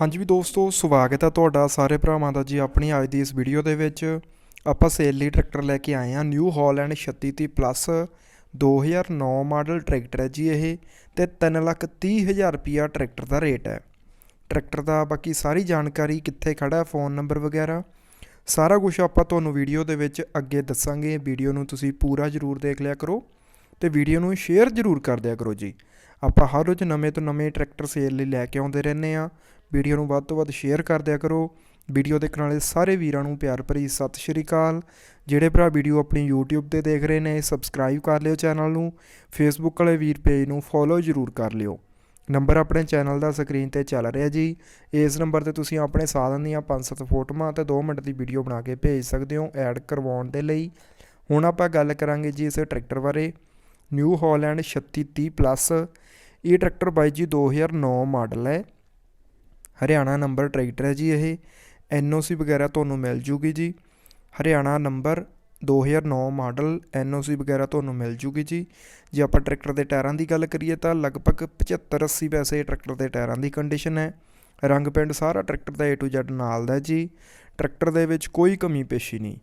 ਹਾਂਜੀ ਵੀ ਦੋਸਤੋ, ਸਵਾਗਤ ਹੈ ਤੁਹਾਡਾ ਸਾਰੇ ਭਰਾਵਾਂ ਦਾ ਜੀ ਆਪਣੀ ਅੱਜ ਦੀ ਇਸ ਵੀਡੀਓ ਦੇ ਵਿੱਚ। ਆਪਾਂ ਸੇਲ ਲਈ ਟਰੈਕਟਰ ਲੈ ਕੇ ਆਏ ਹਾਂ New Holland 3630 plus 2009 model tractor ਹੈ ਜੀ ਇਹ ਤੇ 330000 ਰੁਪਿਆ ਟਰੈਕਟਰ ਦਾ ਰੇਟ ਹੈ। ਟਰੈਕਟਰ ਦਾ ਬਾਕੀ ਸਾਰੀ ਜਾਣਕਾਰੀ ਕਿੱਥੇ ਖੜਾ ਫੋਨ ਨੰਬਰ ਵਗੈਰਾ। ਸਾਰਾ ਕੁਝ ਆਪਾਂ ਤੁਹਾਨੂੰ ਵੀਡੀਓ ਦੇ ਵਿੱਚ ਅੱਗੇ ਦੱਸਾਂਗੇ। ਵੀਡੀਓ ਨੂੰ ਤੁਸੀਂ ਪੂਰਾ ਜ਼ਰੂਰ ਦੇਖ ਲਿਆ ਕਰੋ ਤੇ ਵੀਡੀਓ ਨੂੰ ਸ਼ੇਅਰ ਜ਼ਰੂਰ ਕਰ ਦਿਆ ਕਰੋ ਜੀ। ਆਪਾਂ ਹਰ ਰੋਜ਼ ਨਵੇਂ ਤੋਂ ਨਵੇਂ ਟਰੈਕਟਰ ਸੇਲ ਲਈ ਲੈ ਕੇ ਆਉਂਦੇ ਰਹਿੰਦੇ ਆ ਵੀਡੀਓ ਨੂੰ ਵੱਧ ਤੋਂ ਵੱਧ ਸ਼ੇਅਰ ਕਰ ਦਿਆ ਕਰੋ। ਵੀਡੀਓ ਦੇਖਣ ਵਾਲੇ ਸਾਰੇ ਵੀਰਾਂ ਨੂੰ ਪਿਆਰ ਭਰੀ ਸਤਿ ਸ਼੍ਰੀ ਅਕਾਲ। ਜਿਹੜੇ ਭਰਾ ਵੀਡੀਓ ਆਪਣੀ YouTube ਤੇ ਦੇਖ ਰਹੇ ਨੇ ਸਬਸਕ੍ਰਾਈਬ ਕਰ ਲਿਓ ਚੈਨਲ ਨੂੰ। Facebook ਵਾਲੇ ਵੀਰ ਪੇਜ ਨੂੰ ਫੋਲੋ ਜ਼ਰੂਰ ਕਰ ਲਿਓ। ਨੰਬਰ ਆਪਣੇ ਚੈਨਲ ਦਾ ਸਕਰੀਨ ਤੇ ਚੱਲ ਰਿਹਾ ਜੀ। ਇਸ ਨੰਬਰ ਤੇ ਤੁਸੀਂ ਆਪਣੇ ਸਾਧਨ ਦੀਆਂ 5-7 ਫੋਟੋਆਂ ਤੇ 2 ਮਿੰਟ ਦੀ ਵੀਡੀਓ ਬਣਾ ਕੇ ਭੇਜ ਸਕਦੇ ਹੋ ਐਡ ਕਰਵਾਉਣ ਦੇ ਲਈ। ਹੁਣ ਆਪਾਂ ਗੱਲ ਕਰਾਂਗੇ ਜੀ ਇਸ ਟਰੈਕਟਰ ਬਾਰੇ। ਨਿਊ ਹਾਲੈਂਡ 3630 ਪਲੱਸ ਇਹ ਟਰੈਕਟਰ ਬਾਈ ਜੀ 2009 ਮਾਡਲ ਹੈ। ਹਰਿਆਣਾ ਨੰਬਰ ਟਰੈਕਟਰ ਹੈ ਜੀ ਇਹ। ਐਨਓਸੀ ਵਗੈਰਾ ਤੁਹਾਨੂੰ ਮਿਲ ਜੂਗੀ ਜੀ। ਹਰਿਆਣਾ ਨੰਬਰ 2009 ਮਾਡਲ ਐਨਓਸੀ ਵਗੈਰਾ ਤੁਹਾਨੂੰ ਮਿਲ ਜੂਗੀ ਜੀ। ਜੇ ਆਪਾਂ ਟਰੈਕਟਰ ਦੇ ਟਾਇਰਾਂ ਦੀ ਗੱਲ ਕਰੀਏ ਤਾਂ ਲਗਭਗ 75 80 ਪੈਸੇ ਟਰੈਕਟਰ ਦੇ ਟਾਇਰਾਂ ਦੀ ਕੰਡੀਸ਼ਨ ਹੈ। ਰੰਗ ਪਿੰਡ ਸਾਰਾ ਟਰੈਕਟਰ ਦਾ A to Z ਨਾਲ ਦਾ ਜੀ। ਟਰੈਕਟਰ ਦੇ ਵਿੱਚ ਕੋਈ ਕਮੀ ਪੇਸ਼ੀ ਨਹੀਂ।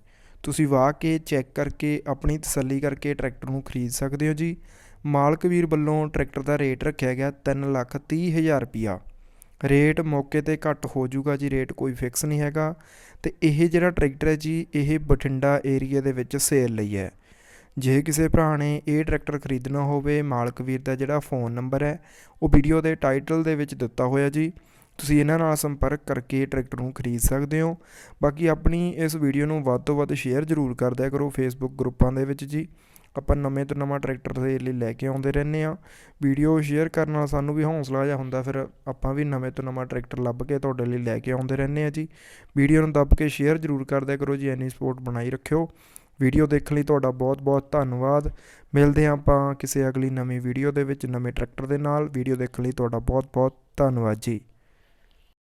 ਤੁਸੀਂ ਵਾਹ ਕੇ ਚੈੱਕ ਕਰਕੇ ਆਪਣੀ ਤਸੱਲੀ ਕਰਕੇ ਟਰੈਕਟਰ ਨੂੰ ਖਰੀਦ ਸਕਦੇ ਹੋ ਜੀ। ਮਾਲਕ ਵੀਰ ਵੱਲੋਂ ਟਰੈਕਟਰ ਦਾ ਰੇਟ ਰੱਖਿਆ ਗਿਆ 330000 ਰੁਪਿਆ ਰੇਟ ਮੌਕੇ ਤੇ ਘੱਟ ਹੋ ਜਾਊਗਾ ਜੀ, ਰੇਟ ਕੋਈ ਫਿਕਸ ਨਹੀਂ ਹੈਗਾ। ਅਤੇ ਇਹ ਜਿਹੜਾ ਟਰੈਕਟਰ ਹੈ ਜੀ, ਇਹ ਬਠਿੰਡਾ ਏਰੀਆ ਦੇ ਵਿੱਚ ਸੇਲ ਲਈ ਹੈ। ਜੇ ਕਿਸੇ ਭਰਾ ਨੇ ਇਹ ਟਰੈਕਟਰ ਖਰੀਦਣਾ ਹੋਵੇ, ਮਾਲਕ ਵੀਰ ਦਾ ਜਿਹੜਾ ਫੋਨ ਨੰਬਰ ਹੈ, ਉਹ ਵੀਡੀਓ ਦੇ ਟਾਈਟਲ ਦੇ ਵਿੱਚ ਦਿੱਤਾ ਹੋਇਆ ਜੀ। ਤੁਸੀਂ ਇਹਨਾਂ ਨਾਲ ਸੰਪਰਕ ਕਰਕੇ ਟਰੈਕਟਰ ਨੂੰ ਖਰੀਦ ਸਕਦੇ ਹੋ। ਬਾਕੀ ਆਪਣੀ ਇਸ ਵੀਡੀਓ ਨੂੰ ਵੱਧ ਤੋਂ ਵੱਧ ਸ਼ੇਅਰ ਜ਼ਰੂਰ ਕਰ ਦਿਆ ਕਰੋ ਫੇਸਬੁੱਕ ਗਰੁੱਪਾਂ ਦੇ ਵਿੱਚ ਜੀ। ਆਪਾਂ ਨਵੇਂ ਤੋਂ ਨਵਾਂ ਟਰੈਕਟਰ ਦੇ ਲਈ ਲੈ ਕੇ ਆਉਂਦੇ ਰਹਿੰਦੇ ਆ ਵੀਡੀਓ ਸ਼ੇਅਰ ਕਰਨ ਨਾਲ ਸਾਨੂੰ ਵੀ ਹੌਸਲਾ ਜਿਹਾ ਹੁੰਦਾ, ਫਿਰ ਆਪਾਂ ਵੀ ਨਵੇਂ ਤੋਂ ਨਵਾਂ ਟਰੈਕਟਰ ਲੱਭ ਕੇ ਤੁਹਾਡੇ ਲਈ ਲੈ ਕੇ ਆਉਂਦੇ ਰਹਿੰਦੇ ਆ ਜੀ। ਵੀਡੀਓ ਨੂੰ ਦੱਬ ਕੇ ਸ਼ੇਅਰ ਜ਼ਰੂਰ ਕਰ ਦਿਆ ਕਰੋ ਜੀ ਐਨੀ ਸਪੋਰਟ ਬਣਾਈ ਰੱਖਿਓ। ਵੀਡੀਓ ਦੇਖਣ ਲਈ ਤੁਹਾਡਾ ਬਹੁਤ ਬਹੁਤ ਧੰਨਵਾਦ। ਮਿਲਦੇ ਹਾਂ ਆਪਾਂ ਕਿਸੇ ਅਗਲੀ ਨਵੀਂ ਵੀਡੀਓ ਦੇ ਵਿੱਚ ਨਵੇਂ ਟਰੈਕਟਰ ਦੇ ਨਾਲ। ਵੀਡੀਓ ਦੇਖਣ ਲਈ ਤੁਹਾਡਾ ਬਹੁਤ ਬਹੁਤ ਧੰਨਵਾਦ ਜੀ।